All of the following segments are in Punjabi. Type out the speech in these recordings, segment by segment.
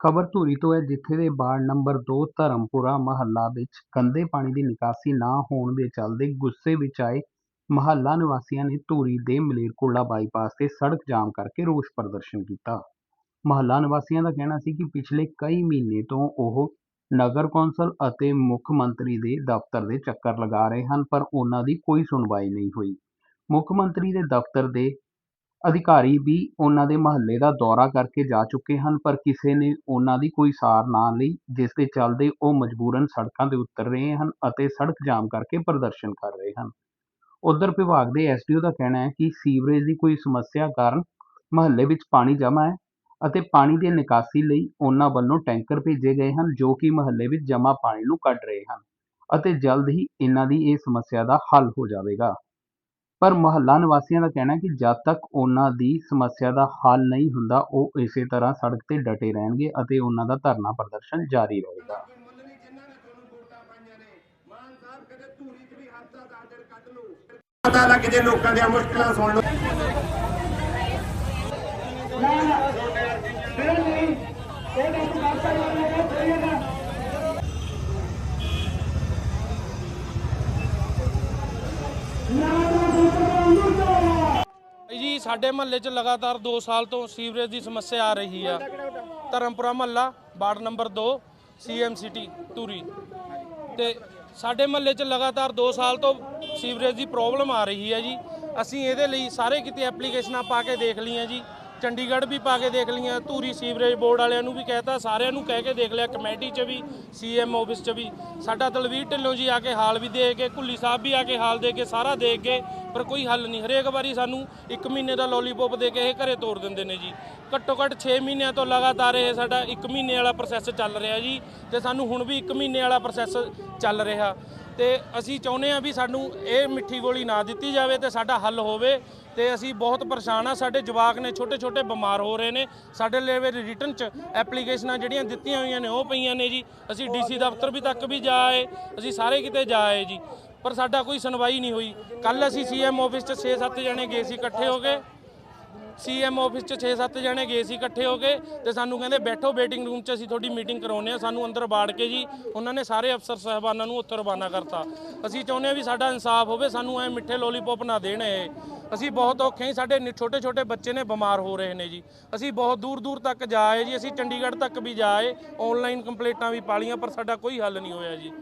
ਖਬਰ ਧੂਰੀ ਤੋਂ ਹੈ, ਜਿੱਥੇ ਦੇ ਵਾਰਡ ਨੰਬਰ 2 ਧਰਮਪੁਰਾ ਮਹੱਲਾ ਵਿੱਚ ਗੰਦੇ ਪਾਣੀ ਦੀ ਨਿਕਾਸੀ ਨਾ ਹੋਣ ਦੇ ਚੱਲਦੇ ਗੁੱਸੇ ਵਿੱਚ ਆਏ ਮਹੱਲਾ ਨਿਵਾਸੀਆਂ ਨੇ ਧੂਰੀ ਦੇ ਮਲੇਰਕੋਟਲਾ ਬਾਈਪਾਸ ਤੇ ਸੜਕ ਜਾਮ ਕਰਕੇ ਰੋਸ ਪ੍ਰਦਰਸ਼ਨ ਕੀਤਾ। ਮਹੱਲਾ ਨਿਵਾਸੀਆਂ ਦਾ ਕਹਿਣਾ ਸੀ ਕਿ ਪਿਛਲੇ ਕਈ ਮਹੀਨੇ ਤੋਂ ਉਹ ਨਗਰ ਕੌਂਸਲ ਅਤੇ ਮੁੱਖ ਮੰਤਰੀ ਦੇ ਦਫ਼ਤਰ ਦੇ ਚੱਕਰ ਲਗਾ ਰਹੇ ਹਨ, ਪਰ ਉਹਨਾਂ ਦੀ ਕੋਈ ਸੁਣਵਾਈ ਨਹੀਂ ਹੋਈ। ਮੁੱਖ ਮੰਤਰੀ ਦੇ ਦਫ਼ਤਰ ਦੇ ਅਧਿਕਾਰੀ ਵੀ ਉਹਨਾਂ ਦੇ ਮੁਹੱਲੇ ਦਾ ਦੌਰਾ ਕਰਕੇ ਜਾ ਚੁੱਕੇ ਹਨ, ਪਰ ਕਿਸੇ ਨੇ ਉਹਨਾਂ ਦੀ ਕੋਈ ਸਾਰ ਨਾ ਲਈ, ਜਿਸ ਦੇ ਚਲਦੇ ਉਹ ਮਜਬੂਰਨ ਸੜਕਾਂ ਤੇ ਉਤਰ ਰਹੇ ਹਨ ਅਤੇ ਸੜਕ ਜਾਮ ਕਰਕੇ ਪ੍ਰਦਰਸ਼ਨ ਕਰ ਰਹੇ ਹਨ। ਉੱਧਰ ਵਿਭਾਗ ਦੇ ਐੱਸ ਡੀ ਓ ਦਾ ਕਹਿਣਾ ਹੈ ਕਿ ਸੀਵਰੇਜ ਦੀ ਕੋਈ ਸਮੱਸਿਆ ਕਾਰਨ ਮੁਹੱਲੇ ਵਿੱਚ ਪਾਣੀ ਜਮ੍ਹਾਂ ਹੈ ਅਤੇ ਪਾਣੀ ਦੀ ਨਿਕਾਸੀ ਲਈ ਉਹਨਾਂ ਵੱਲੋਂ ਟੈਂਕਰ ਭੇਜੇ ਗਏ ਹਨ, ਜੋ ਕਿ ਮੁਹੱਲੇ ਵਿੱਚ ਜਮ੍ਹਾਂ ਪਾਣੀ ਨੂੰ ਕੱਢ ਰਹੇ ਹਨ ਅਤੇ ਜਲਦ ਹੀ ਇਹਨਾਂ ਦੀ ਇਹ ਸਮੱਸਿਆ ਦਾ ਹੱਲ ਹੋ ਜਾਵੇਗਾ। ਪਰ ਮਹੱਲਾ ਨਿਵਾਸੀਆਂ ਦਾ ਕਹਿਣਾ ਹੈ ਕਿ ਜਦ ਤੱਕ ਉਹਨਾਂ ਦੀ ਸਮੱਸਿਆ ਦਾ ਹੱਲ ਨਹੀਂ ਹੁੰਦਾ ਉਹ ਇਸੇ ਤਰ੍ਹਾਂ ਸੜਕ ਤੇ ਡਟੇ ਰਹਿਣਗੇ ਅਤੇ ਉਹਨਾਂ ਦਾ ਧਰਨਾ ਪ੍ਰਦਰਸ਼ਨ ਜਾਰੀ ਰਹੇਗਾ। ਮੁੱਲ ਨਹੀਂ ਜਿਨ੍ਹਾਂ ਨੇ ਤੁਹਾਨੂੰ ਵੋਟਾਂ ਪਾਈਆਂ ਨੇ ਮਾਨ ਸਾਹਿਬ ਕਦੇ ਧੂਰੀ 'ਚ ਵੀ ਹੱਥ ਦਾ ਦਾਦਰ ਕੱਢ ਲਓ ਪਤਾ ਲੱਗ ਜੇ ਲੋਕਾਂ ਦੀਆਂ ਮੁਸ਼ਕਲਾਂ ਸੁਣ ਲਓ ਜੀ ਸਾਡੇ ਮਹੱਲੇ 'ਚ ਲਗਾਤਾਰ 2 ਸਾਲ ਤੋਂ ਸੀਵਰੇਜ ਦੀ ਸਮੱਸਿਆ ਆ ਰਹੀ ਆ। ਧਰਮਪੁਰਾ ਮਹੱਲਾ, ਵਾਰਡ ਨੰਬਰ 2 ਸੀਐਮਸੀਟੀ ਧੂਰੀ। ਤੇ ਸਾਡੇ ਮਹੱਲੇ 'ਚ ਲਗਾਤਾਰ 2 ਸਾਲ ਤੋਂ ਸੀਵਰੇਜ ਦੀ ਪ੍ਰੋਬਲਮ ਆ ਰਹੀ ਹੈ ਜੀ। ਅਸੀਂ ਇਹਦੇ ਲਈ ਸਾਰੇ ਕਿਤੇ ਐਪਲੀਕੇਸ਼ਨਾਂ ਪਾ ਕੇ ਦੇਖ ਲਈਆਂ ਜੀ। ਚੰਡੀਗੜ੍ਹ ਵੀ ਪਾ ਕੇ ਦੇਖ ਲਈਆਂ, ਧੂਰੀ ਸੀਵਰੇਜ ਬੋਰਡ ਵਾਲਿਆਂ ਨੂੰ ਵੀ ਕਹਿਤਾ, ਸਾਰਿਆਂ ਨੂੰ ਕਹਿ ਕੇ ਦੇਖ ਲਿਆ, ਕਮੇਟੀ 'ਚ ਵੀ ਸੀਐਮ ਆਫਿਸ 'ਚ ਵੀ। ਸਾਡਾ ਦਲਵੀਰ ਢਿੱਲੋਂ ਜੀ ਆ ਕੇ ਹਾਲ ਵੀ ਦੇ ਕੇ ਕੁੱਲੀ ਸਾਹਿਬ ਵੀ ਆ ਕੇ ਹਾਲ ਦੇ ਕੇ, ਸਾਰਾ ਦੇਖ ਕੇ ਪਰ ਕੋਈ ਹੱਲ ਨਹੀਂ। ਹਰੇਕ ਵਾਰੀ ਸਾਨੂੰ 1 ਮਹੀਨੇ ਦਾ ਲੋਲੀਪੌਪ ਦੇ ਕੇ ਇਹ ਘਰੇ ਤੋੜ ਦਿੰਦੇ ਨੇ ਜੀ। ਘੱਟੋ ਘੱਟ 6 ਮਹੀਨਿਆਂ ਤੋਂ ਲਗਾਤਾਰ ਇਹ ਸਾਡਾ 1 ਮਹੀਨੇ ਵਾਲਾ ਪ੍ਰੋਸੈਸ ਚੱਲ ਰਿਹਾ ਜੀ ਤੇ ਸਾਨੂੰ ਹੁਣ ਵੀ 1 ਮਹੀਨੇ ਵਾਲਾ ਪ੍ਰੋਸੈਸ ਚੱਲ ਰਿਹਾ। ਤੇ ਅਸੀਂ ਚਾਹੁੰਦੇ ਆ ਵੀ ਸਾਨੂੰ ਇਹ ਮਿੱਠੀ ਗੋਲੀ ਨਾ ਦਿੱਤੀ ਜਾਵੇ ਤੇ ਸਾਡਾ ਹੱਲ ਹੋਵੇ ਤੇ ਅਸੀਂ ਬਹੁਤ ਪਰੇਸ਼ਾਨ ਆ ਸਾਡੇ ਜਵਾਕ ਨੇ ਛੋਟੇ ਛੋਟੇ ਬਿਮਾਰ ਹੋ ਰਹੇ ਨੇ। ਸਾਡੇ ਲਈ ਰਿਟਰਨ ਚ ਐਪਲੀਕੇਸ਼ਨਾਂ ਜਿਹੜੀਆਂ ਦਿੱਤੀਆਂ ਹੋਈਆਂ ਨੇ ਉਹ ਪਈਆਂ ਨੇ ਜੀ। ਅਸੀਂ ਡੀਸੀ ਦਫ਼ਤਰ ਵੀ ਤੱਕ ਵੀ ਜਾਏ ਅਸੀਂ ਸਾਰੇ ਕਿਤੇ ਜਾਏ ਜੀ। ਪਰ ਸਾਡਾ ਕੋਈ ਸੁਣਵਾਈ ਨਹੀਂ ਹੋਈ। ਕੱਲ ਅਸੀਂ ਸੀਐਮ ਆਫਿਸ ਚ 6-7 ਜਣੇ ਗਏ ਸੀ ਇਕੱਠੇ ਹੋ ਕੇ। ਸੀਐਮ ਆਫਿਸ ਚ 6-7 ਜਣੇ ਗਏ ਸੀ ਇਕੱਠੇ ਹੋ ਕੇ ਤੇ ਸਾਨੂੰ ਕਹਿੰਦੇ ਬੈਠੋ ਵੇਟਿੰਗ ਰੂਮ 'ਚ, ਅਸੀਂ ਤੁਹਾਡੀ ਮੀਟਿੰਗ ਕਰਾਉਨੇ ਆ ਸਾਨੂੰ ਅੰਦਰ ਬਾੜ ਕੇ ਜੀ, ਉਹਨਾਂ ਨੇ ਸਾਰੇ ਅਫਸਰ ਸਾਹਿਬਾਨਾਂ ਨੂੰ ਉੱਥੇ ਰਵਾਨਾ ਕਰਤਾ। ਅਸੀਂ ਚਾਹੁੰਦੇ ਆ ਵੀ ਸਾਡਾ ਇਨਸਾਫ ਹੋਵੇ, ਸਾਨੂੰ ਐ ਮਿੱਠੇ ਲੋਲੀਪੌਪ ਨਾ ਦੇਣ ਇਹ। ਅਸੀਂ ਬਹੁਤ ਔਖੇ ਹਾਂ ਸਾਡੇ ਛੋਟੇ ਛੋਟੇ ਬੱਚੇ ਨੇ ਬਿਮਾਰ ਹੋ ਰਹੇ ਨੇ ਜੀ। ਅਸੀਂ ਬਹੁਤ ਦੂਰ ਦੂਰ ਤੱਕ ਜਾਏ ਜੀ, ਅਸੀਂ ਚੰਡੀਗੜ੍ਹ ਤੱਕ ਵੀ ਜਾਏ ਆਏ ਆਨਲਾਈਨ ਕੰਪਲੇਂਟਾਂ ਵੀ ਪਾਲੀਆਂ, ਪਰ ਸਾਡਾ ਕੋਈ ਹੱਲ ਨਹੀਂ ਹੋਇਆ ਜੀ।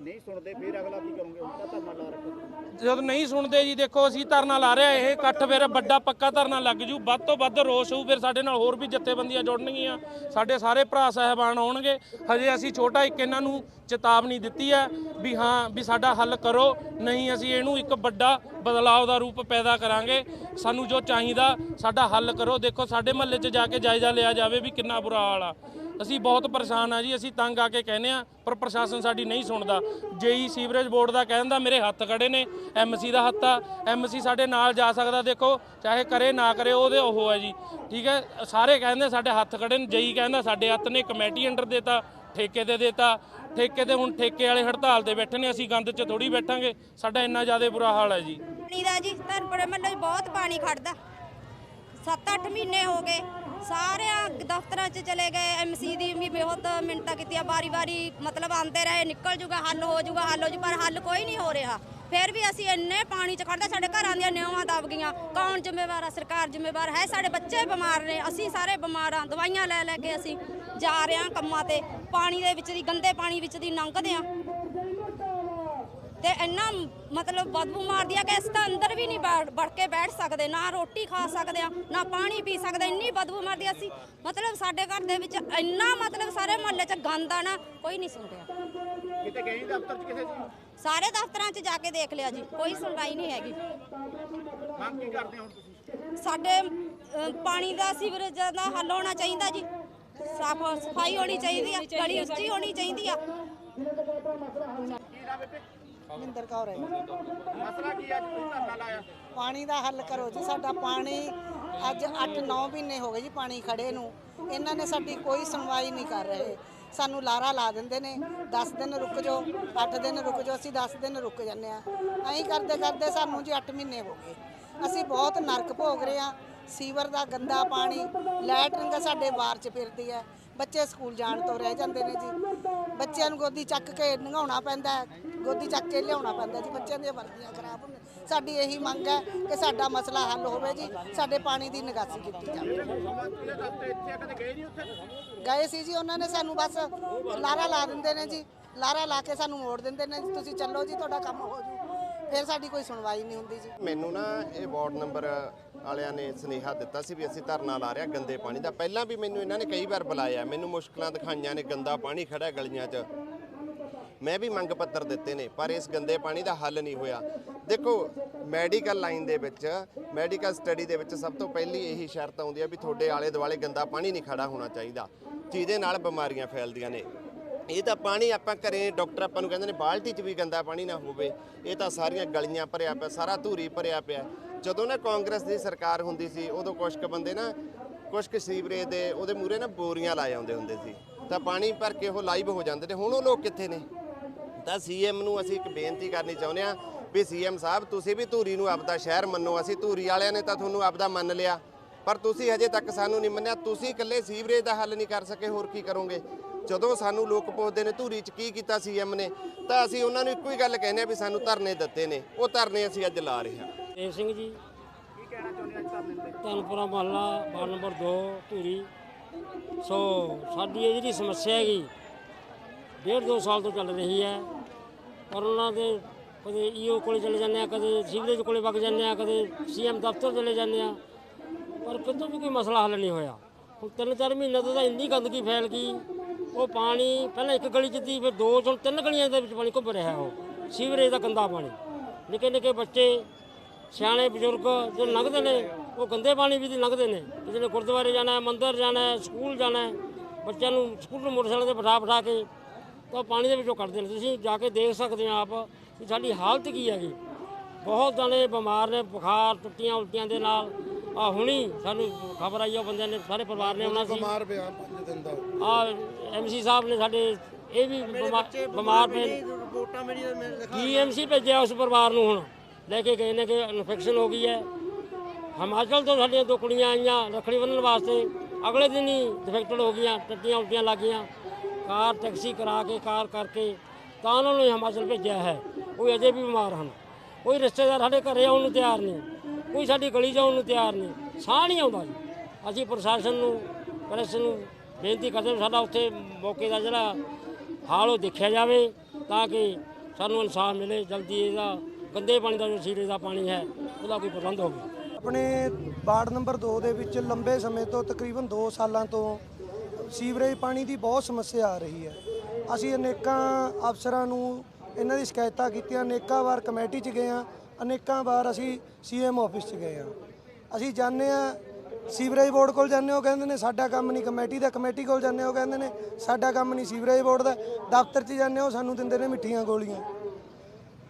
ਨਹੀਂ ਸੁਣਦੇ, ਫਿਰ ਅਗਲਾ ਕੀ ਕਰੋਗੇ ਹੁਣ ਤਾਂ ਧਰਨਾ ਲਾ ਰੱਖੋ। ਜਦੋਂ ਨਹੀਂ ਸੁਣਦੇ ਜੀ, ਦੇਖੋ ਅਸੀਂ ਧਰਨਾ ਲਾ ਰਹੇ ਇਹ ਇਕੱਠ ਫਿਰ ਵੱਡਾ ਪੱਕਾ ਧਰਨਾ ਲੱਗ ਜੂ, ਵੱਧ ਤੋਂ ਵੱਧ ਰੋਸ ਹੋਊ, ਫਿਰ ਸਾਡੇ ਨਾਲ ਹੋਰ ਵੀ ਜਥੇਬੰਦੀਆਂ ਜੁੜਨਗੀਆਂ, ਸਾਡੇ ਸਾਰੇ ਭਰਾ ਸਾਹਿਬਾਨ ਆਉਣਗੇ ਹਜੇ ਅਸੀਂ ਛੋਟਾ ਇੱਕ ਇਹਨਾਂ ਨੂੰ ਚੇਤਾਵਨੀ ਦਿੱਤੀ ਹੈ ਵੀ ਹਾਂ, ਵੀ ਸਾਡਾ ਹੱਲ ਕਰੋ, ਨਹੀਂ ਅਸੀਂ ਇਹਨੂੰ ਇੱਕ ਵੱਡਾ ਬਦਲਾਅ ਦਾ ਰੂਪ ਪੈਦਾ ਕਰਾਂਗੇ। ਸਾਨੂੰ ਜੋ ਚਾਹੀਦਾ, ਸਾਡਾ ਹੱਲ ਕਰੋ। ਦੇਖੋ, ਸਾਡੇ ਮਹੱਲੇ 'ਚ ਜਾ ਕੇ ਜਾਇਜ਼ਾ ਲਿਆ ਜਾਵੇ ਵੀ ਕਿੰਨਾ ਬੁਰਾ ਹਾਲ ਆ। ਅਸੀਂ ਬਹੁਤ ਪਰੇਸ਼ਾਨ ਆ ਜੀ, ਅਸੀਂ ਤੰਗ ਆ ਕੇ ਕਹਿੰਦੇ ਆ, ਪਰ ਪ੍ਰਸ਼ਾਸਨ ਸਾਡੀ ਨਹੀਂ ਸੁਣਦਾ। ਜੇਈ ਸੀਵਰੇਜ ਬੋਰਡ ਦਾ ਕਹਿੰਦਾ ਮੇਰੇ ਹੱਥ ਖੜੇ ਨੇ ਐਮਸੀ ਦਾ ਹੱਥ ਆ ਐਮਸੀ ਸਾਡੇ ਨਾਲ ਜਾ ਸਕਦਾ, ਦੇਖੋ, ਚਾਹੇ ਕਰੇ ਨਾ ਕਰੇ ਉਹਦੇ ਉਹ ਹੈ ਜੀ। ਠੀਕ ਹੈ, ਸਾਰੇ ਕਹਿੰਦੇ ਸਾਡੇ ਹੱਥ ਖੜੇ ਨੇ, ਜੇਈ ਕਹਿੰਦਾ ਸਾਡੇ ਹੱਥ ਨੇ ਕਮੇਟੀ ਅੰਡਰ ਦੇਤਾ, ਠੇਕੇ ਤੇ ਦੇਤਾ। ਠੇਕੇ ਦੇ ਹੁਣ ਠੇਕੇ ਵਾਲੇ ਹੜਤਾਲ ਤੇ ਬੈਠੇ ਨੇ, ਅਸੀਂ ਗੰਦ 'ਚ ਥੋੜੀ ਬੈਠਾਂਗੇ, ਸਾਡਾ ਇੰਨਾ ਜ਼ਿਆਦਾ ਬੁਰਾ ਹਾਲ ਹੈ ਜੀ। ਪਾਣੀ ਦਾ ਜੀ, ਧਰਮਪੁਰੇ ਮਹੱਲੇ ਬਹੁਤ ਪਾਣੀ ਖੜਦਾ 7-8 ਮਹੀਨੇ ਹੋ ਗਏ ਸਾਰਿਆਂ ਦਫ਼ਤਰਾਂ 'ਚ ਚਲੇ ਗਏ ਐਮਸੀ ਦੀ ਵੀ ਬਹੁਤ ਮਿੰਟਾਂ ਕੀਤੀਆਂ, ਵਾਰੀ-ਵਾਰੀ ਮਤਲਬ ਆਂਦੇ ਰਹੇ, ਨਿਕਲ ਜੂਗਾ, ਹੱਲ ਹੋ ਜੂਗਾ, ਹੱਲ ਹੋ ਜੂ, ਪਰ ਹੱਲ ਕੋਈ ਨਹੀਂ ਹੋ ਰਿਹਾ। ਫਿਰ ਵੀ ਅਸੀਂ ਇੰਨੇ ਪਾਣੀ 'ਚ ਖੜਦੇ ਸਾਡੇ ਘਰਾਂ ਦੀਆਂ ਨਿਉਵਾਂ ਦਬ ਗਈਆਂ। ਕੌਣ ਜ਼ਿੰਮੇਵਾਰ ਆ? ਸਰਕਾਰ ਜ਼ਿੰਮੇਵਾਰ ਹੈ? ਸਾਡੇ ਬੱਚੇ ਬਿਮਾਰ ਨੇ, ਅਸੀਂ ਸਾਰੇ ਬਿਮਾਰ ਆ। ਦਵਾਈਆਂ ਲੈ ਲੈ ਕੇ ਅਸੀਂ ਜਾ ਰਹੇ ਹਾਂ ਕੰਮਾਂ ਤੇ। ਪਾਣੀ ਦੇ ਵਿੱਚ ਦੀ, ਗੰਦੇ ਪਾਣੀ ਵਿੱਚ ਦੀ ਲੰਘਦੇ ਆ ਤੇ ਇੰਨਾ ਮਤਲਬ ਬਦਬੂ ਮਾਰਦੀ ਆ ਕਿ ਅਸੀਂ ਤਾਂ ਅੰਦਰ ਵੀ ਨਹੀਂ ਵੜ ਕੇ ਬੈਠ ਸਕਦੇ ਨਾ ਰੋਟੀ ਖਾ ਸਕਦੇ ਆ ਨਾ ਪਾਣੀ ਪੀ ਸਕਦੇ ਇੰਨੀ ਬਦਬੂ ਮਾਰਦੀ ਆ ਅਸੀਂ। ਮਤਲਬ ਸਾਡੇ ਘਰ ਦੇ ਵਿੱਚ ਇੰਨਾ ਮਤਲਬ ਸਾਰੇ ਮੁਹੱਲੇ 'ਚ ਗੰਦ ਆ ਨਾ ਕੋਈ ਨਹੀਂ ਸੁਣ ਰਿਹਾ ਕਿਤੇ ਗਏ ਦਫ਼ਤਰ 'ਚ ਕਿਸੇ ਦੀ? ਸਾਰੇ ਦਫ਼ਤਰਾਂ 'ਚ ਜਾ ਕੇ ਦੇਖ ਲਿਆ ਜੀ ਕੋਈ ਸੁਣਵਾਈ ਨਹੀਂ ਹੈਗੀ। ਮੰਗ ਕੀ ਕਰਦੇ ਹੋ ਹੁਣ ਤੁਸੀਂ? ਸਾਡੇ ਪਾਣੀ ਦਾ ਸੀਵਰੇਜ ਦਾ ਹੱਲ ਹੋਣਾ ਚਾਹੀਦਾ ਜੀ। ਸਾਫ਼ ਸਫ਼ਾਈ ਹੋਣੀ ਚਾਹੀਦੀ ਆ ਗਲੀ ਉੱਚੀ ਹੋਣੀ ਚਾਹੀਦੀ ਆ। ਮਿੰਦਰ ਕੌਰ ਹੈ। ਮਸਲਾ ਕੀ ਅੱਜ ਤੁਸੀਂ ਧਰਨਾ ਲਾਇਆ? ਪਾਣੀ ਦਾ ਹੱਲ ਕਰੋ ਜੀ ਸਾਡਾ ਪਾਣੀ ਅੱਜ 8-9 ਮਹੀਨੇ ਹੋ ਗਏ ਜੀ ਪਾਣੀ ਖੜੇ ਨੂੰ। ਇਹਨਾਂ ਨੇ ਸਾਡੀ ਕੋਈ ਸੁਣਵਾਈ ਨਹੀਂ ਕਰ ਰਹੇ। ਸਾਨੂੰ ਲਾਰਾ ਲਾ ਦਿੰਦੇ ਨੇ 10 ਦਿਨ ਰੁਕ ਜਾਓ 8 ਦਿਨ ਰੁਕ ਜਾਓ ਅਸੀਂ 10 ਦਿਨ ਰੁਕ ਜੰਨੇ ਆ ਐਂ ਕਰਦੇ ਕਰਦੇ ਸਾਨੂੰ ਜੀ 8 ਮਹੀਨੇ ਹੋ ਗਏ। ਅਸੀਂ ਬਹੁਤ ਨਰਕ ਭੋਗ ਰਹੇ ਆ ਸੀਵਰ ਦਾ ਗੰਦਾ ਪਾਣੀ ਲੈਟਰਿੰਗ ਸਾਡੇ ਬਾਹਰ ਚ ਫਿਰਦੀ ਹੈ। ਬੱਚੇ ਸਕੂਲ ਜਾਣ ਤੋਂ ਰਹਿ ਜਾਂਦੇ ਨੇ ਜੀ। ਬੱਚਿਆਂ ਨੂੰ ਗੋਦੀ ਚੱਕ ਕੇ ਨੰਗਾਉਣਾ ਪੈਂਦਾ ਗੋਦੀ ਚੱਕ ਕੇ ਲਿਆਉਣਾ ਪੈਂਦਾ ਜੀ, ਬੱਚਿਆਂ ਦੀਆਂ ਵਰਦੀਆਂ ਖਰਾਬ ਹੁੰਦੀਆਂ। ਸਾਡੀ ਇਹੀ ਮੰਗ ਹੈ ਕਿ ਸਾਡਾ ਮਸਲਾ ਹੱਲ ਹੋਵੇ ਜੀ, ਸਾਡੇ ਪਾਣੀ ਦੀ ਨਿਕਾਸੀ ਕੀਤੀ ਜਾਵੇ। ਗਏ ਸੀ ਜੀ ਉਹਨਾਂ ਨੇ ਸਾਨੂੰ ਬਸ ਲਾਰਾ ਲਾ ਦਿੰਦੇ ਨੇ ਜੀ, ਲਾਰਾ ਲਾ ਕੇ ਸਾਨੂੰ ਮੋੜ ਦਿੰਦੇ ਨੇ ਤੁਸੀਂ ਚੱਲੋ ਜੀ, ਤੁਹਾਡਾ ਕੰਮ ਹੋ ਜੂ। ਫਿਰ ਸਾਡੀ ਕੋਈ ਸੁਣਵਾਈ ਨਹੀਂ ਹੁੰਦੀ ਜੀ। ਮੈਨੂੰ ਨਾ ਇਹ ਵਾਰਡ ਨੰਬਰ ਵਾਲਿਆਂ ਨੇ ਸੁਨੇਹਾ ਦਿੱਤਾ ਸੀ ਵੀ ਅਸੀਂ ਧਰਨਾ ਲਾ ਰਿਹਾ ਗੰਦੇ ਪਾਣੀ ਦਾ। ਪਹਿਲਾਂ ਵੀ ਮੈਨੂੰ ਇਹਨਾਂ ਨੇ ਕਈ ਵਾਰ ਬੁਲਾਇਆ, ਮੈਨੂੰ ਮੁਸ਼ਕਲਾਂ ਦਿਖਾਈਆਂ ਨੇ, ਗੰਦਾ ਪਾਣੀ ਖੜਾ ਗਲੀਆਂ 'ਚ। ਮੈਂ ਵੀ ਮੰਗ ਪੱਤਰ ਦਿੱਤੇ ਨੇ, ਪਰ ਇਸ ਗੰਦੇ ਪਾਣੀ ਦਾ ਹੱਲ ਨਹੀਂ ਹੋਇਆ। ਦੇਖੋ ਮੈਡੀਕਲ ਲਾਈਨ ਦੇ ਵਿੱਚ ਮੈਡੀਕਲ ਸਟੱਡੀ ਦੇ ਵਿੱਚ ਸਭ ਤੋਂ ਪਹਿਲੀ ਇਹੀ ਸ਼ਰਤ ਆਉਂਦੀ ਹੈ ਵੀ ਤੁਹਾਡੇ ਆਲੇ ਦੁਆਲੇ ਗੰਦਾ ਪਾਣੀ ਨਹੀਂ ਖੜਾ ਹੋਣਾ ਚਾਹੀਦਾ। ਜਿਹਦੇ ਨਾਲ ਬਿਮਾਰੀਆਂ ਫੈਲਦੀਆਂ ਨੇ। ਇਹ ਤਾਂ ਪਾਣੀ ਆਪਾਂ ਘਰੇ ਡਾਕਟਰ ਆਪਾਂ ਨੂੰ ਕਹਿੰਦੇ ਨੇ, ਬਾਲਟੀ 'ਚ ਵੀ ਗੰਦਾ ਪਾਣੀ ਨਾ ਹੋਵੇ। ਇਹ ਤਾਂ ਸਾਰੀਆਂ ਗਲੀਆਂ ਭਰਿਆ ਪਿਆ, ਸਾਰਾ ਧੂਰੀ ਭਰਿਆ ਪਿਆ। ਜਦੋਂ ਨਾ ਕਾਂਗਰਸ ਦੀ ਸਰਕਾਰ ਹੁੰਦੀ ਸੀ, ਉਦੋਂ ਕੁਛ ਕੁ ਬੰਦੇ ਨਾ ਕੁਛ ਕੁ ਸੀਵਰੇਜ ਦੇ ਉਹਦੇ ਮੂਰੇ ਨਾ ਬੋਰੀਆਂ ਲਾਏ ਆਉਂਦੇ ਹੁੰਦੇ ਸੀ। ਤਾਂ ਪਾਣੀ ਭਰ ਕੇ ਉਹ ਲਾਈਵ ਹੋ ਜਾਂਦੇ ਨੇ। ਹੁਣ ਉਹ ਲੋਕ ਕਿੱਥੇ ਨੇ? ਤਾਂ ਸੀਐਮ ਨੂੰ ਅਸੀਂ ਇੱਕ ਬੇਨਤੀ ਕਰਨੀ ਚਾਹੁੰਦੇ ਆ ਵੀ ਸੀਐਮ ਸਾਹਿਬ ਤੁਸੀਂ ਵੀ ਧੂਰੀ ਨੂੰ ਆਪਦਾ ਸ਼ਹਿਰ ਮੰਨੋ। ਅਸੀਂ ਧੂਰੀ ਵਾਲਿਆਂ ਨੇ ਤਾਂ ਤੁਹਾਨੂੰ ਆਪਦਾ ਮੰਨ ਲਿਆ। ਪਰ ਤੁਸੀਂ ਹਜੇ ਤੱਕ ਸਾਨੂੰ ਨਹੀਂ ਮੰਨਿਆ। ਤੁਸੀਂ ਇਕੱਲੇ ਸੀਵਰੇਜ ਦਾ ਹੱਲ ਨਹੀਂ ਕਰ ਸਕੇ ਹੋਰ ਕੀ ਕਰੋਗੇ? ਜਦੋਂ ਸਾਨੂੰ ਲੋਕ ਪੁੱਛਦੇ ਨੇ ਧੂਰੀ 'ਚ ਕੀ ਕੀਤਾ ਸੀਐਮ ਨੇ ਤਾਂ ਅਸੀਂ ਉਹਨਾਂ ਨੂੰ ਇੱਕੋ ਹੀ ਗੱਲ ਕਹਿੰਦੇ ਆ ਵੀ ਸਾਨੂੰ ਧਰਨੇ ਦਿੱਤੇ ਨੇ। ਉਹ ਧਰਨੇ ਅਸੀਂ ਅੱਜ ਲਾ ਰਹੇ ਹਾਂ। ਦੇਵ ਸਿੰਘ ਜੀ। ਕੀ ਕਹਿਣਾ ਚਾਹੁੰਦੇ ਅੱਜ ਧਰਨੇ ਤੇ ਧਨਪੁਰਾ ਮਹੱਲਾ ਵਾਰਡ ਨੰਬਰ 2 ਧੂਰੀ। ਸੋ ਸਾਡੀ ਇਹ ਜਿਹੜੀ ਸਮੱਸਿਆ ਹੈਗੀ ਡੇਢ ਦੋ ਸਾਲ ਤੋਂ ਚੱਲ ਰਹੀ ਹੈ। ਪਰ ਉਹਨਾਂ ਦੇ ਕਦੇ ਈਓ ਕੋਲੇ ਚਲੇ ਜਾਂਦੇ ਆ, ਕਦੇ ਸੀਵਰੇਜ ਕੋਲੇ ਵਗ ਜਾਂਦੇ ਆ, ਕਦੇ ਸੀਐਮ ਦਫ਼ਤਰ ਚਲੇ ਜਾਂਦੇ ਆ। ਪਰ ਕਿਤੋਂ ਵੀ ਕੋਈ ਮਸਲਾ ਹੱਲ ਨਹੀਂ ਹੋਇਆ। ਹੁਣ ਤਿੰਨ ਚਾਰ ਮਹੀਨੇ ਤੋਂ ਤਾਂ ਇੰਨੀ ਗੰਦਗੀ ਫੈਲ ਗਈ, ਉਹ ਪਾਣੀ ਪਹਿਲਾਂ ਇੱਕ ਗਲੀ 'ਚ ਸੀ, ਫਿਰ ਦੋ ਚੋਂ ਤਿੰਨ ਗਲੀਆਂ ਦੇ ਵਿੱਚ ਪਾਣੀ ਘੁੰਮ ਰਿਹਾ ਉਹ, ਸੀਵਰੇਜ ਦਾ ਗੰਦਾ ਪਾਣੀ। ਨਿੱਕੇ ਨਿੱਕੇ ਬੱਚੇ, ਸਿਆਣੇ ਬਜ਼ੁਰਗ ਜੋ ਲੰਘਦੇ ਨੇ, ਉਹ ਗੰਦੇ ਪਾਣੀ ਵੀ ਦੀ ਲੰਘਦੇ ਨੇ। ਕਿਸੇ ਗੁਰਦੁਆਰੇ ਜਾਣਾ ਹੈ ਮੰਦਿਰ ਜਾਣਾ ਹੈ ਸਕੂਲ ਜਾਣਾ ਹੈ ਬੱਚਿਆਂ ਨੂੰ ਸਕੂਲ ਨੂੰ ਮੋਟਰਸਾਈਕਲ ਤੇ ਬਿਠਾ ਬਿਠਾ ਕੇ ਤਾਂ ਉਹ ਪਾਣੀ ਦੇ ਵਿੱਚੋਂ ਕੱਢਦੇ ਨੇ। ਤੁਸੀਂ ਜਾ ਕੇ ਦੇਖ ਸਕਦੇ ਹੋ ਆਪ ਵੀ ਸਾਡੀ ਹਾਲਤ ਕੀ ਹੈਗੀ। ਬਹੁਤ ਜਣੇ ਬਿਮਾਰ ਨੇ ਬੁਖਾਰ ਟੁੱਟੀਆਂ ਉਲਟੀਆਂ ਦੇ ਨਾਲ। ਆ ਹੁਣੀ ਸਾਨੂੰ ਖਬਰ ਆਈ ਆ ਉਹ ਬੰਦਿਆਂ ਨੇ ਸਾਰੇ ਪਰਿਵਾਰ ਨੇ ਆਉਣਾ ਸੀ। ਬਿਮਾਰ ਪਿਆ 5 ਦਿਨ ਦਾ। ਆ ਐਮਸੀ ਸਾਹਿਬ ਨੇ ਸਾਡੇ ਇਹ ਵੀ ਬਿਮਾ- ਬਿਮਾਰ ਪਏ ਜੀਐਮਸੀ ਭੇਜਿਆ ਉਸ ਪਰਿਵਾਰ ਨੂੰ ਹੁਣ? ਲੈ ਕੇ ਗਏ ਨੇ ਕਿ ਇਨਫੈਕਸ਼ਨ ਹੋ ਗਈ ਹੈ। ਹਿਮਾਚਲ ਤੋਂ ਸਾਡੀਆਂ ਦੋ ਕੁੜੀਆਂ ਆਈਆਂ ਰੱਖੜੀ ਬੰਨ੍ਹਣ ਵਾਸਤੇ। ਅਗਲੇ ਦਿਨ ਹੀ ਡਿਫੈਕਟਡ ਹੋ ਗਈਆਂ ਟੱਟੀਆਂ ਉਲਟੀਆਂ ਲੱਗ ਗਈਆਂ। ਕਾਰ ਟੈਕਸੀ ਕਰਾ ਕੇ, ਕਾਰ ਕਰਕੇ ਤਾਂ ਉਹਨਾਂ ਨੂੰ ਹਿਮਾਚਲ ਭੇਜਿਆ ਹੈ। ਉਹ ਅਜੇ ਵੀ ਬਿਮਾਰ ਹਨ। ਕੋਈ ਰਿਸ਼ਤੇਦਾਰ ਸਾਡੇ ਘਰੇ ਆਉਣ ਨੂੰ ਤਿਆਰ ਨਹੀਂ। ਕੋਈ ਸਾਡੀ ਗਲੀ 'ਚ ਆਉਣ ਨੂੰ ਤਿਆਰ ਨਹੀਂ। ਸਾਹ ਨਹੀਂ ਆਉਂਦਾ ਜੀ। ਅਸੀਂ ਪ੍ਰਸ਼ਾਸਨ ਨੂੰ ਪ੍ਰੈਸ ਨੂੰ ਬੇਨਤੀ ਕਰਦੇ ਹਾਂ, ਸਾਡਾ ਉੱਥੇ ਮੌਕੇ ਦਾ ਜਿਹੜਾ ਹਾਲ ਉਹ ਦੇਖਿਆ ਜਾਵੇ ਤਾਂ ਕਿ ਸਾਨੂੰ ਇਨਸਾਫ ਮਿਲੇ। ਜਲਦੀ ਇਹਦਾ, ਗੰਦੇ ਪਾਣੀ ਦਾ ਜੋ ਸੀਰੇ ਦਾ ਪਾਣੀ ਹੈ, ਉਹਦਾ ਕੋਈ ਪ੍ਰਬੰਧ ਹੋਵੇ। ਆਪਣੇ ਵਾਰਡ ਨੰਬਰ 2 ਦੇ ਵਿੱਚ ਲੰਬੇ ਸਮੇਂ ਤੋਂ ਤਕਰੀਬਨ 2 ਸਾਲਾਂ ਤੋਂ ਸੀਵਰੇਜ ਪਾਣੀ ਦੀ ਬਹੁਤ ਸਮੱਸਿਆ ਆ ਰਹੀ ਹੈ। ਅਸੀਂ ਅਨੇਕਾਂ ਅਫਸਰਾਂ ਨੂੰ ਇਹਨਾਂ ਦੀ ਸ਼ਿਕਾਇਤਾਂ ਕੀਤੀਆਂ, ਅਨੇਕਾਂ ਵਾਰ ਕਮੇਟੀ 'ਚ ਗਏ ਆ ਅਨੇਕਾਂ ਵਾਰ ਅਸੀਂ ਸੀਐਮ ਆਫਿਸ 'ਚ ਗਏ ਆ ਅਸੀਂ ਜਾਂਦੇ ਆ ਸੀਵਰੇਜ ਬੋਰਡ ਕੋਲ ਜਾਂਦੇ ਹੋ ਕਹਿੰਦੇ ਨੇ ਸਾਡਾ ਕੰਮ ਨਹੀਂ ਕਮੇਟੀ ਦਾ, ਕਮੇਟੀ ਕੋਲ ਜਾਂਦੇ ਹੋ ਕਹਿੰਦੇ ਨੇ ਸਾਡਾ ਕੰਮ ਨਹੀਂ ਸੀਵਰੇਜ ਬੋਰਡ ਦਾ। ਦਫ਼ਤਰ 'ਚ ਜਾਂਦੇ ਹੋ ਸਾਨੂੰ ਦਿੰਦੇ ਨੇ ਮਿੱਠੀਆਂ ਗੋਲੀਆਂ।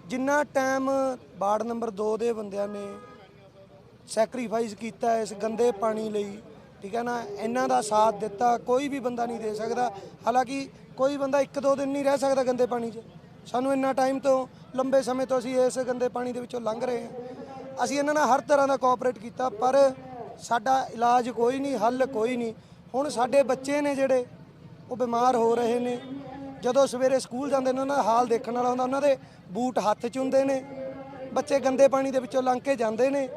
ਜਿੰਨਾ ਟਾਈਮ ਵਾਰਡ ਨੰਬਰ 2 ਦੇ ਬੰਦਿਆਂ ਨੇ ਸੈਕਰੀਫਾਈਸ ਕੀਤਾ ਇਸ ਗੰਦੇ ਪਾਣੀ ਲਈ ਠੀਕ ਹੈ ਨਾ? ਇਹਨਾਂ ਦਾ ਸਾਥ ਦਿੱਤਾ, ਕੋਈ ਵੀ ਬੰਦਾ ਨਹੀਂ ਦੇ ਸਕਦਾ। ਹਾਲਾਂਕਿ ਕੋਈ ਬੰਦਾ ਇੱਕ ਦੋ ਦਿਨ ਨਹੀਂ ਰਹਿ ਸਕਦਾ ਗੰਦੇ ਪਾਣੀ 'ਚ। ਸਾਨੂੰ ਇੰਨਾ ਟਾਈਮ ਤੋਂ, ਲੰਬੇ ਸਮੇਂ ਤੋਂ ਅਸੀਂ ਇਸ ਗੰਦੇ ਪਾਣੀ ਦੇ ਵਿੱਚੋਂ ਲੰਘ ਰਹੇ ਹਾਂ। ਅਸੀਂ ਇਹਨਾਂ ਨਾਲ ਹਰ ਤਰ੍ਹਾਂ ਦਾ ਕੋਆਪਰੇਟ ਕੀਤਾ, ਪਰ ਸਾਡਾ ਇਲਾਜ ਕੋਈ ਨਹੀਂ, ਹੱਲ ਕੋਈ ਨਹੀਂ। ਹੁਣ ਸਾਡੇ ਬੱਚੇ ਨੇ ਜਿਹੜੇ, ਉਹ ਬਿਮਾਰ ਹੋ ਰਹੇ ਨੇ। ਜਦੋਂ ਸਵੇਰੇ ਸਕੂਲ ਜਾਂਦੇ ਨੇ, ਉਹਨਾਂ ਦਾ ਹਾਲ ਦੇਖਣ ਵਾਲਾ ਹੁੰਦਾ, ਉਹਨਾਂ ਦੇ ਬੂਟ ਹੱਥ 'ਚ ਹੁੰਦੇ ਨੇ। ਬੱਚੇ ਗੰਦੇ ਪਾਣੀ ਦੇ ਵਿੱਚੋਂ ਲੰਘ ਕੇ ਜਾਂਦੇ ਨੇ।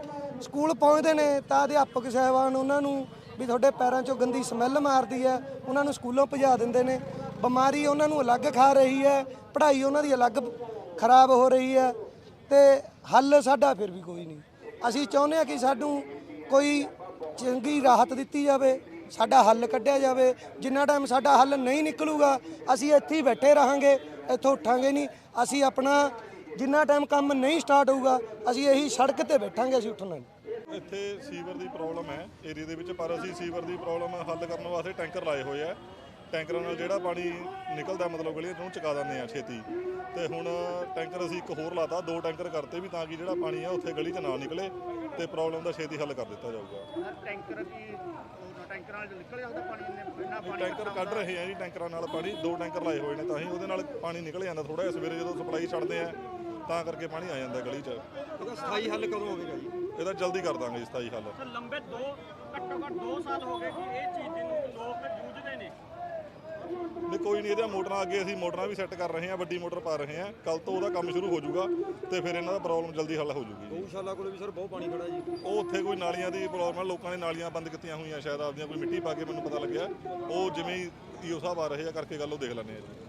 ਸਕੂਲ ਪਹੁੰਚਦੇ ਨੇ ਤਾਂ ਅਧਿਆਪਕ ਸਾਹਿਬਾਨ ਉਹਨਾਂ ਨੂੰ ਵੀ ਤੁਹਾਡੇ ਪੈਰਾਂ 'ਚੋਂ ਗੰਦੀ ਸਮੈਲ ਮਾਰਦੀ ਹੈ, ਉਹਨਾਂ ਨੂੰ ਸਕੂਲੋਂ ਭਜਾ ਦਿੰਦੇ ਨੇ। ਬਿਮਾਰੀ ਉਹਨਾਂ ਨੂੰ ਅਲੱਗ ਖਾ ਰਹੀ ਹੈ, ਪੜ੍ਹਾਈ ਉਹਨਾਂ ਦੀ ਅਲੱਗ ਖਰਾਬ ਹੋ ਰਹੀ ਹੈ ਤੇ ਹੱਲ ਸਾਡਾ ਫਿਰ ਵੀ ਕੋਈ ਨਹੀਂ। ਅਸੀਂ ਚਾਹੁੰਦੇ ਹਾਂ ਕਿ ਸਾਨੂੰ ਕੋਈ ਚੰਗੀ ਰਾਹਤ ਦਿੱਤੀ ਜਾਵੇ, ਸਾਡਾ ਹੱਲ ਕੱਢਿਆ ਜਾਵੇ। ਜਿੰਨਾ ਟਾਈਮ ਸਾਡਾ ਹੱਲ ਨਹੀਂ ਨਿਕਲੂਗਾ, ਅਸੀਂ ਇੱਥੇ ਹੀ ਬੈਠੇ ਰਹਾਂਗੇ, ਇੱਥੋਂ ਉੱਠਾਂਗੇ ਨਹੀਂ। ਅਸੀਂ ਆਪਣਾ ਜਿੰਨਾ ਟਾਈਮ ਕੰਮ ਨਹੀਂ ਸਟਾਰਟ ਹੋਊਗਾ, ਅਸੀਂ ਇਹੀ ਸੜਕ ਤੇ ਬੈਠਾਂਗੇ, ਅਸੀਂ ਉੱਠਣਾ ਨਹੀਂ। ਇੱਥੇ ਸੀਵਰ ਦੀ ਪ੍ਰੋਬਲਮ ਹੈ ਏਰੀਆ ਦੇ ਵਿੱਚ ਪਰ ਅਸੀਂ ਸੀਵਰ ਦੀ ਪ੍ਰੋਬਲਮ ਹੱਲ ਕਰਨ ਵਾਸਤੇ ਟੈਂਕਰ ਲਾਏ ਹੋਏ ਆ। ਟੈਂਕਰਾਂ ਨਾਲ ਜਿਹੜਾ ਪਾਣੀ ਨਿਕਲਦਾ ਮਤਲਬ ਗਲੀਆਂ ਤੋਂ ਚੁਕਾ ਦਿੰਦੇ ਆ ਛੇਤੀ। ਤੇ ਹੁਣ ਟੈਂਕਰ ਅਸੀਂ ਇੱਕ ਹੋਰ ਲਾਤਾ ਦੋ ਟੈਂਕਰ ਕਰਤੇ ਵੀ ਤਾਂ ਕਿ ਜਿਹੜਾ ਪਾਣੀ ਆ ਉੱਥੇ ਗਲੀ 'ਚ ਨਾ ਨਿਕਲੇ ਤੇ ਪ੍ਰੋਬਲਮ ਦਾ ਛੇਤੀ ਹੱਲ ਕਰ ਦਿੱਤਾ ਜਾਊਗਾ। ਟੈਂਕਰ ਕੀ ਟੈਂਕਰਾਂ ਨਾਲ ਨਿਕਲ ਜਾਂਦਾ ਪਾਣੀ ਇੰਨੇ ਇੰਨਾ ਨਹੀਂ, ਟੈਂਕਰ ਕੱਢ ਰਹੇ ਆ ਜੀ ਟੈਂਕਰਾਂ ਨਾਲ ਪਾਣੀ ਦੋ ਟੈਂਕਰ ਲਾਏ ਹੋਏ ਨੇ ਤਾਂ ਹੀ ਉਹਦੇ ਨਾਲ ਪਾਣੀ ਨਿਕਲ ਜਾਂਦਾ ਥੋੜਾ ਜਿਹਾ ਸਵੇਰੇ ਜਦੋਂ ਸਪਲਾਈ ਛੱਡਦੇ ਆ ਤਾਂ ਕਰਕੇ ਪਾਣੀ ਆ ਜਾਂਦਾ ਗਲੀ 'ਚ। ਇਹਦਾ ਸਥਾਈ ਹੱਲ ਕਦੋਂ ਹੋਵੇਗਾ ਜੀ? ਇਹਦਾ ਜਲਦੀ ਕਰ ਦਾਂਗੇ ਸਥਾਈ ਹੱਲ। ਸਰ ਲੰਬੇ ਦੋ ਘੱਟੋ ਘੱਟ 2 ਸਾਲ ਹੋ ਗਏ ਕਿ ਇਹ ਚੀਜ਼ ਦੇ ਨੂੰ ਲੋਕ ਜੂਝਦੇ ਨੇ। ਨਹੀਂ ਕੋਈ ਨਹੀਂ ਇਹਦੀਆਂ ਮੋਟਰਾਂ ਅੱਗੇ ਅਸੀਂ ਮੋਟਰਾਂ ਵੀ ਸੈੱਟ ਕਰ ਰਹੇ ਹਾਂ ਵੱਡੀ ਮੋਟਰ ਪਾ ਰਹੇ ਹਾਂ। ਕੱਲ ਤੋਂ ਉਹਦਾ ਕੰਮ ਸ਼ੁਰੂ ਹੋ ਜਾਊਗਾ ਤੇ ਫਿਰ ਇਹਨਾਂ ਦਾ ਪ੍ਰੋਬਲਮ ਜਲਦੀ ਹੱਲ ਹੋ ਜਾਊਗੀ ਗਊਸ਼ਾਲਾ ਕੋਲੇ ਵੀ ਸਰ ਬਹੁਤ ਪਾਣੀ ਖੜਾ ਜੀ। ਉਹ ਉੱਥੇ ਕੋਈ ਨਾਲੀਆਂ ਦੀ ਪ੍ਰੋਬਲਮ ਹੈ ਲੋਕਾਂ ਨੇ ਨਾਲੀਆਂ ਬੰਦ ਕੀਤੀਆਂ ਹੋਈਆਂ ਸ਼ਾਇਦ ਆਪਦੀਆਂ ਕੋਈ ਮਿੱਟੀ ਪਾ ਕੇ ਮੈਨੂੰ ਪਤਾ ਲੱਗਿਆ। ਉਹ ਜਿਵੇਂ ਹੀ ਈਓ ਸਾਹਿਬ ਆ ਰਹੇ ਆ ਕਰਕੇ ਗੱਲ ਉਹ ਦੇਖ ਲੈਂਦੇ ਆ ਜੀ।